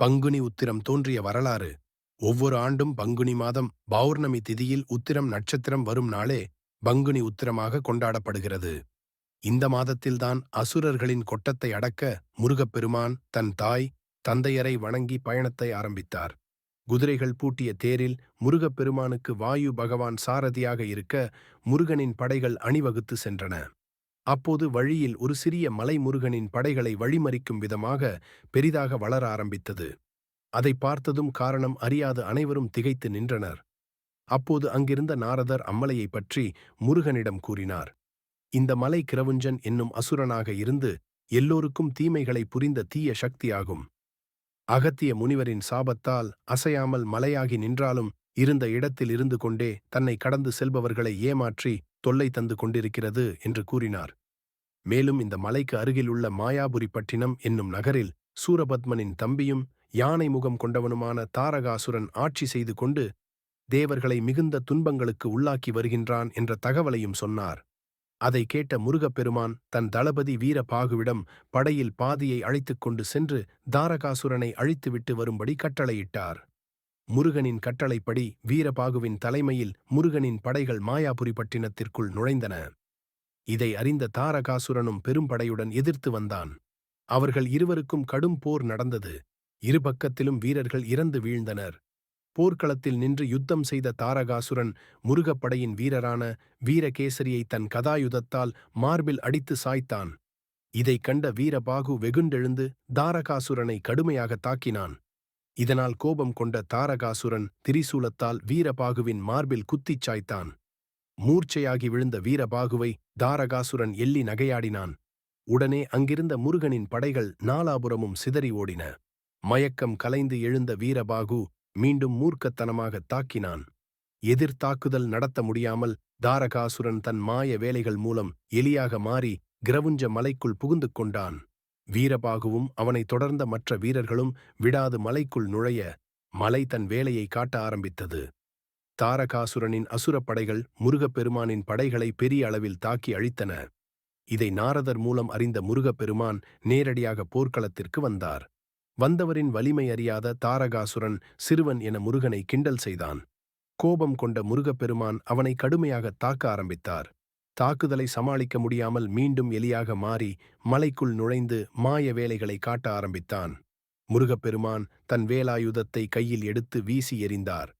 பங்குனி உத்திரம் தோன்றிய வரலாறு. ஒவ்வொரு ஆண்டும் பங்குனி மாதம் பௌர்ணமி திதியில் உத்திரம் நட்சத்திரம் வரும் நாளே பங்குனி உத்திரமாக கொண்டாடப்படுகிறது. இந்த மாதத்தில்தான் அசுரர்களின் கொட்டத்தை அடக்க முருகப்பெருமான் தன் தாய் தந்தையரை வணங்கி பயணத்தை ஆரம்பித்தார். குதிரைகள் பூட்டிய தேரில் முருகப்பெருமானுக்கு வாயு பகவான் சாரதியாக இருக்க முருகனின் படைகள் அணிவகுத்து சென்றன. அப்போது வழியில் ஒரு சிறிய மலை முருகனின் படைகளை வழிமறிக்கும் விதமாக பெரிதாக வளர ஆரம்பித்தது. அதை பார்த்ததும் காரணம் அறியாது அனைவரும் திகைத்து நின்றனர். அப்போது அங்கிருந்த நாரதர் அம்மலையைப் பற்றி முருகனிடம் கூறினார். இந்த மலை கிரவுஞ்சன் என்னும் அசுரனாக இருந்து எல்லோருக்கும் தீமைகளை புரிந்த தீய சக்தியாகும். அகத்திய முனிவரின் சாபத்தால் அசையாமல் மலையாகி நின்றாலும் இருந்த இடத்தில் இருந்து கொண்டே தன்னை கடந்து செல்பவர்களை ஏமாற்றி தொல்லை தந்து கொண்டிருக்கிறது என்று கூறினார். மேலும் இந்த மலைக்கு அருகில் உள்ள மாயாபுரி பட்டினம் என்னும் நகரில் சூரபத்மனின் தம்பியும் யானை முகம் கொண்டவனுமான தாரகாசுரன் ஆட்சி செய்து கொண்டு தேவர்களை மிகுந்த துன்பங்களுக்கு உள்ளாக்கி வருகின்றான் என்ற தகவலையும் சொன்னார். அதை கேட்ட முருகப்பெருமான் தன் தளபதி வீரபாகுவிடம் படையில் பாதியை அழைத்துக் கொண்டு சென்று தாரகாசுரனை அழித்துவிட்டு வரும்படி கட்டளையிட்டார். முருகனின் கட்டளைப்படி வீரபாகுவின் தலைமையில் முருகனின் படைகள் மாயாபுரி பட்டினத்திற்குள் நுழைந்தன. இதை அறிந்த தாரகாசுரனும் பெரும்படையுடன் எதிர்த்து வந்தான். அவர்கள் இருவருக்கும் கடும் போர் நடந்தது. இரு பக்கத்திலும் வீரர்கள் இறந்து வீழ்ந்தனர். போர்க்களத்தில் நின்று யுத்தம் செய்த தாரகாசுரன் முருகப்படையின் வீரரான வீரகேசரியை தன் கதாயுதத்தால் மார்பில் அடித்து சாய்த்தான். இதைக் கண்ட வீரபாகு வெகுண்டெழுந்து தாரகாசுரனை கடுமையாக தாக்கினான். இதனால் கோபம் கொண்ட தாரகாசுரன் திரிசூலத்தால் வீரபாகுவின் மார்பில் குத்திச் சாய்த்தான். மூர்ச்சையாகி விழுந்த வீரபாகுவை தாரகாசுரன் எள்ளி நகையாடினான். உடனே அங்கிருந்த முருகனின் படைகள் நாலாபுரமும் சிதறி ஓடின. மயக்கம் கலைந்து எழுந்த வீரபாகு மீண்டும் மூர்க்கத்தனமாக தாக்கினான். எதிர்த்தாக்குதல் நடத்த முடியாமல் தாரகாசுரன் தன் மாய வேலைகள் மூலம் எலியாக மாறி கிரவுஞ்ச மலைக்குள் புகுந்து கொண்டான். வீரபாகுவும் அவனை தொடர்ந்த மற்ற வீரர்களும் விடாது மலைக்குள் நுழைய மலை தன் வேலையை காட்ட ஆரம்பித்தது. தாரகாசுரனின் அசுரப்படைகள் முருகப்பெருமானின் படைகளை பெரிய அளவில் தாக்கி அழித்தன. இதை நாரதர் மூலம் அறிந்த முருகப்பெருமான் நேரடியாக போர்க்களத்திற்கு வந்தார். வந்தவரின் வலிமை அறியாத தாரகாசுரன் சிறுவன் என முருகனை கிண்டல் செய்தான். கோபம் கொண்ட முருகப்பெருமான் அவனை கடுமையாக தாக்க ஆரம்பித்தார். தாக்குதலை சமாளிக்க முடியாமல் மீண்டும் எலியாக மாறி மலைக்குள் நுழைந்து மாய வேலைகளை காட்ட ஆரம்பித்தான். முருகப்பெருமான் தன் வேலாயுதத்தை கையில் எடுத்து வீசி எறிந்தார்.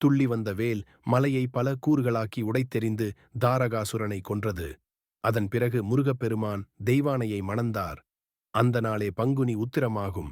துள்ளி வந்த வேல் மலையை பல கூறுகளாக்கி உடைத்தெறிந்து தாரகாசுரனை கொன்றது. அதன் பிறகு முருகப்பெருமான் தெய்வானையை மணந்தார். அந்த நாளே பங்குனி உத்திரமாகும்.